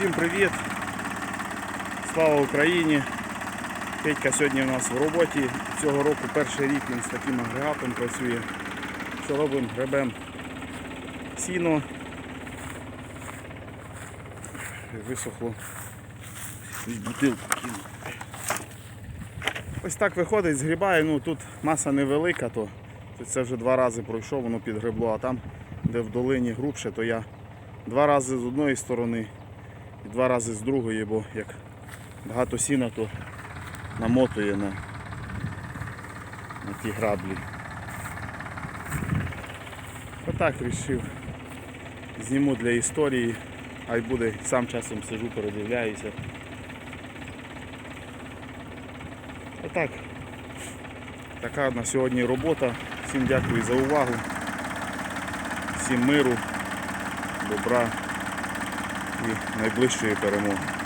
Всім привіт! Слава Україні! Петька сьогодні у нас в роботі. Цього року перший рік він з таким агрегатом працює. Що робимо? Гребем сіно. Висохло. Бутилку кину. Ось так виходить, згрібає, ну тут маса невелика, то це вже два рази пройшов, воно підгребло, а там, де в долині грубше, то я два рази з одної сторони і два рази з другої, бо як багато сіна, то намотує на, на ті граблі. Отак вирішив. Зніму для історії, а й буде сам часом сижу, передивляюся. Отак. Така на сьогодні робота. Всім дякую за увагу. Всім миру, добра і найближчої перемоги.